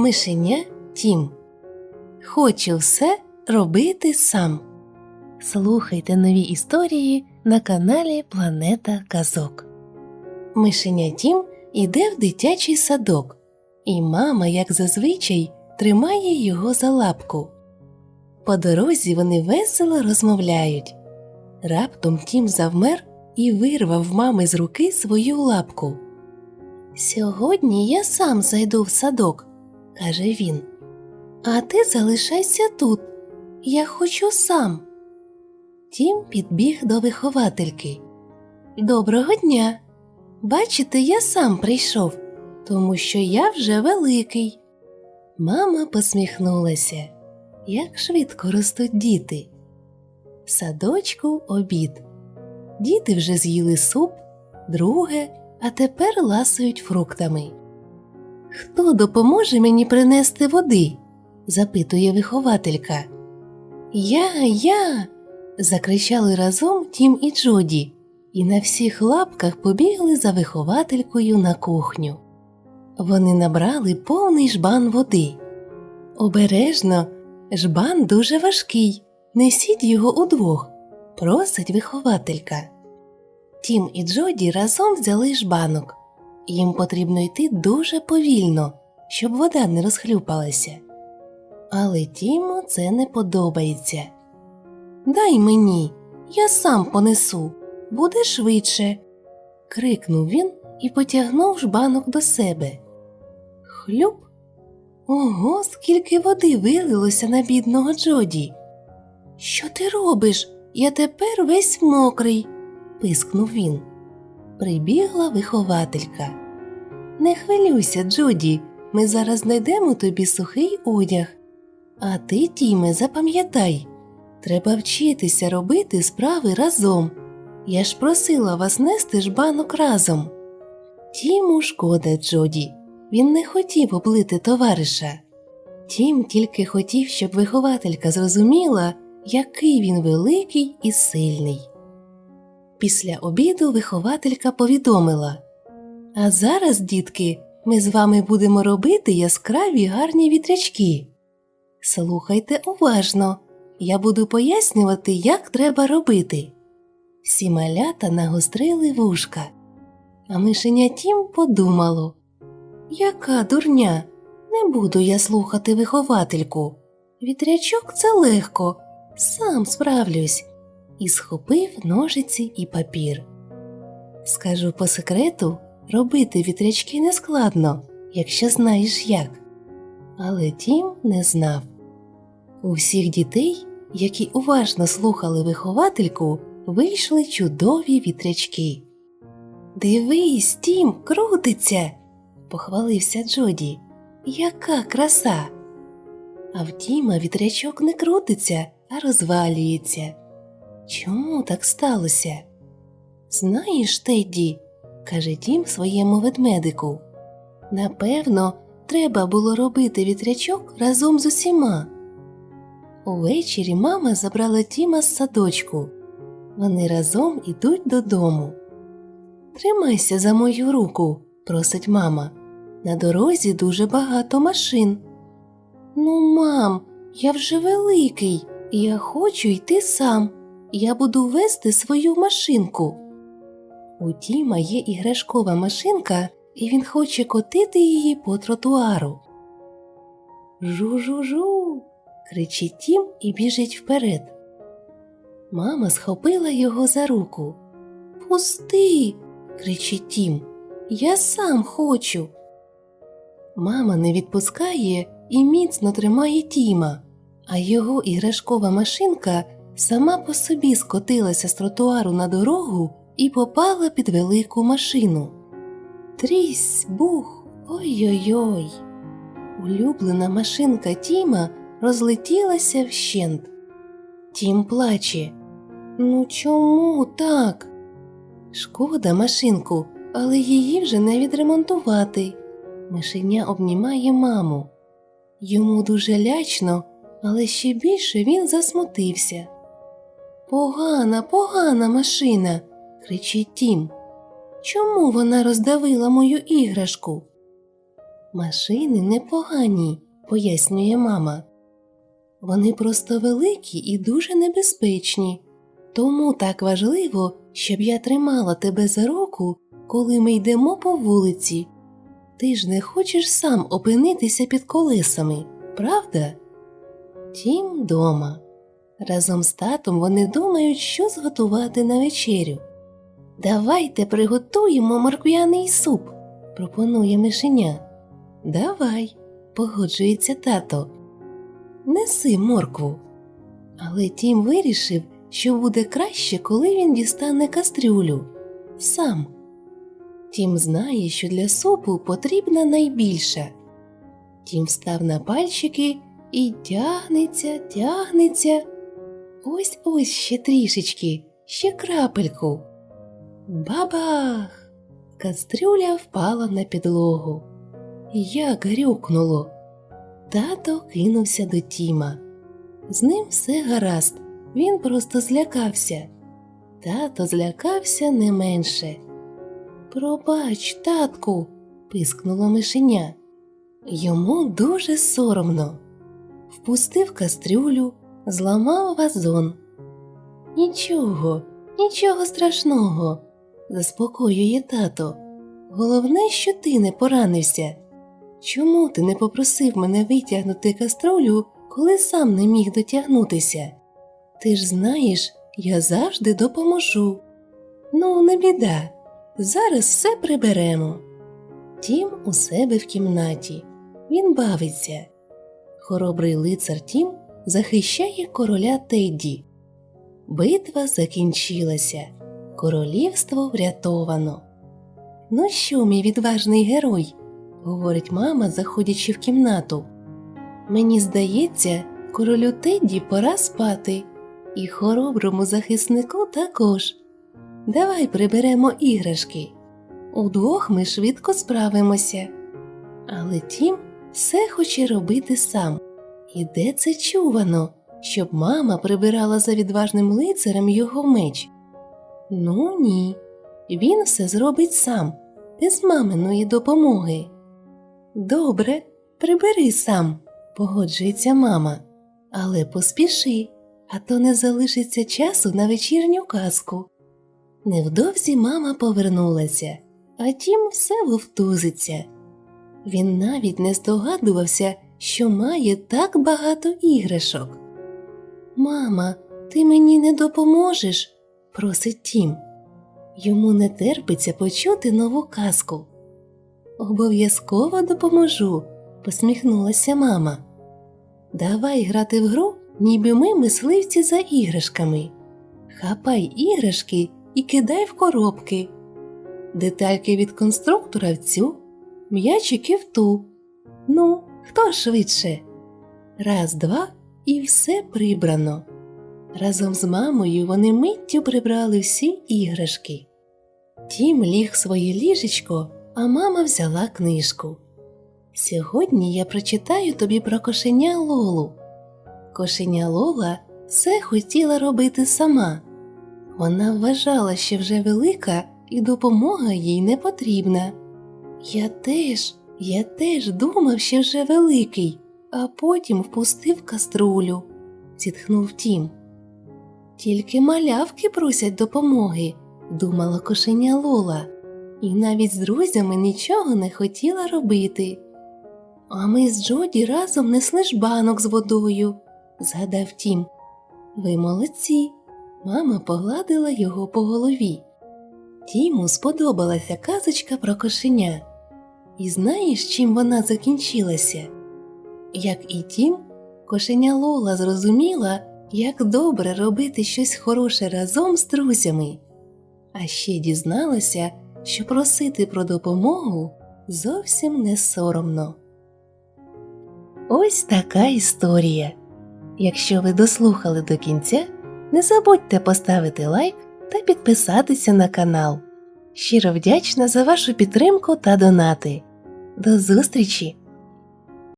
Мишеня Тім. Хочу все робити сам. Слухайте нові історії на каналі Планета Казок. Мишеня Тім іде в дитячий садок, і мама, як зазвичай, тримає його за лапку. По дорозі вони весело розмовляють. Раптом Тім завмер і вирвав мами з руки свою лапку. Сьогодні я сам зайду в садок, каже він. А ти залишайся тут. Я хочу сам. Тім підбіг до виховательки. Доброго дня. Бачите, я сам прийшов, тому що я вже великий. Мама посміхнулася. Як швидко ростуть діти. В Садочку обід. Діти вже з'їли суп, друге, а тепер ласують фруктами. Хто допоможе мені принести води? запитує вихователька. Я, я. закричали разом Тім і Джоді, і на всіх лапках побігли за вихователькою на кухню. Вони набрали повний жбан води. Обережно, жбан дуже важкий. Несіть його удвох, просить вихователька. Тім і Джоді разом взяли жбанок. Їм потрібно йти дуже повільно, щоб вода не розхлюпалася. Але Тіму це не подобається. Дай мені, я сам понесу, буде швидше. крикнув він і потягнув жбанок до себе. Хлюп. Ого, скільки води вилилося на бідного Джоді. Що ти робиш? Я тепер весь мокрий, пискнув він. Прибігла вихователька. Не хвилюйся, Джоді, ми зараз знайдемо тобі сухий одяг. А ти, Тіме, запам'ятай, треба вчитися робити справи разом. Я ж просила вас нести жбанок разом. Тіму шкода Джоді. Він не хотів облити товариша. Тім тільки хотів, щоб вихователька зрозуміла, який він великий і сильний. Після обіду вихователька повідомила А зараз, дітки, ми з вами будемо робити яскраві гарні вітрячки. Слухайте уважно, я буду пояснювати, як треба робити. Всі малята нагострили вушка, а мишеня Тім подумало Яка дурня, не буду я слухати виховательку. Вітрячок це легко, сам справлюсь, і схопив ножиці і папір. Скажу по секрету, робити вітрячки нескладно, якщо знаєш як. Але Тім не знав. У всіх дітей, які уважно слухали виховательку, вийшли чудові вітрячки. Дивись, Тім, крутиться, похвалився Джоді. Яка краса! А в Тіма вітрячок не крутиться, а розвалюється. Чому так сталося? Знаєш, Тедді, каже Тім своєму ведмедику. Напевно, треба було робити вітрячок разом з усіма. Увечері мама забрала Тіма з садочку. Вони разом ідуть додому. Тримайся за мою руку, просить мама. На дорозі дуже багато машин. Ну, мам, я вже великий, і я хочу йти сам. Я буду вести свою машинку. У Тіма є іграшкова машинка, і він хоче котити її по тротуару. Жу-жу-жу. кричить Тім і біжить вперед. Мама схопила його за руку. Пусти. кричить Тім. Я сам хочу. Мама не відпускає і міцно тримає Тіма, а його іграшкова машинка сама по собі скотилася з тротуару на дорогу і попала під велику машину. Трісь, бух, ой-ой-ой. Улюблена машинка Тіма розлетілася вщент. Тім плаче. Ну чому так? Шкода машинку, але її вже не відремонтувати. Мишеня обнімає маму. Йому дуже лячно, але ще більше він засмутився. Погана, погана машина, кричить Тім. Чому вона роздавила мою іграшку? Машини непогані, пояснює мама. Вони просто великі і дуже небезпечні. Тому так важливо, щоб я тримала тебе за руку, коли ми йдемо по вулиці. Ти ж не хочеш сам опинитися під колесами, правда? Тім дома. Разом з татом вони думають, що зготувати на вечерю. Давайте приготуємо морквяний суп, пропонує мишеня. Давай, погоджується тато. Неси моркву. Але Тім вирішив, що буде краще, коли він дістане кастрюлю. Сам. Тім знає, що для супу потрібна найбільша. Тім встав на пальчики і тягнеться, тягнеться. Ось ось ще трішечки, ще крапельку. Бабах! Кастрюля впала на підлогу. Як грюкнуло. Тато кинувся до Тіма. З ним все гаразд, він просто злякався. Тато злякався не менше. Пробач, татку, пискнуло мишеня. Йому дуже соромно. Впустив кастрюлю, зламав вазон. Нічого, нічого страшного, заспокоює тато. Головне, що ти не поранився. Чому ти не попросив мене витягнути каструлю, коли сам не міг дотягнутися? Ти ж знаєш, я завжди допоможу. Ну, не біда, зараз все приберемо. Тім у себе в кімнаті. Він бавиться. Хоробрий лицар Тім захищає короля Тедді. Битва закінчилася. Королівство врятовано. Ну що, мій відважний герой? говорить мама, заходячи в кімнату. Мені здається, королю Тедді пора спати, і хороброму захиснику також. Давай приберемо іграшки. Удвох ми швидко справимося. Але Тім все хоче робити сам. І де це чувано, щоб мама прибирала за відважним лицарем його меч? Ну ні, він все зробить сам, без маминої допомоги. Добре, прибери сам, погоджується мама, але поспіши, а то не залишиться часу на вечірню казку. Невдовзі мама повернулася, а тім все вовтузиться. Він навіть не здогадувався, що має так багато іграшок. Мама, ти мені не допоможеш? Просить Тім. Йому не терпиться почути нову казку. Обов'язково допоможу, посміхнулася мама. Давай грати в гру, ніби ми мисливці за іграшками. Хапай іграшки і кидай в коробки. Детальки від конструктора в цю, м'ячики в ту. Ну, хто швидше? Раз, два і все прибрано. Разом з мамою вони миттю прибрали всі іграшки. Тім ліг своє ліжечко, а мама взяла книжку. Сьогодні я прочитаю тобі про кошеня Лолу. Кошеня Лола все хотіла робити сама. Вона вважала, що вже велика і допомога їй не потрібна. Я теж, я теж думав, що вже великий, а потім впустив каструлю, зітхнув Тім. Тільки малявки просять допомоги, думала кошеня Лола, і навіть з друзями нічого не хотіла робити. А ми з Джоді разом несли жбанок з водою, згадав Тім. Ви молодці. Мама погладила його по голові. Тіму сподобалася казочка про кошеня. І знаєш, чим вона закінчилася? Як і Тім, кошеня Лола зрозуміла, як добре робити щось хороше разом з друзями, а ще дізналася, що просити про допомогу зовсім не соромно. Ось така історія. Якщо ви дослухали до кінця, не забудьте поставити лайк та підписатися на канал. Щиро вдячна за вашу підтримку та донати. До зустрічі!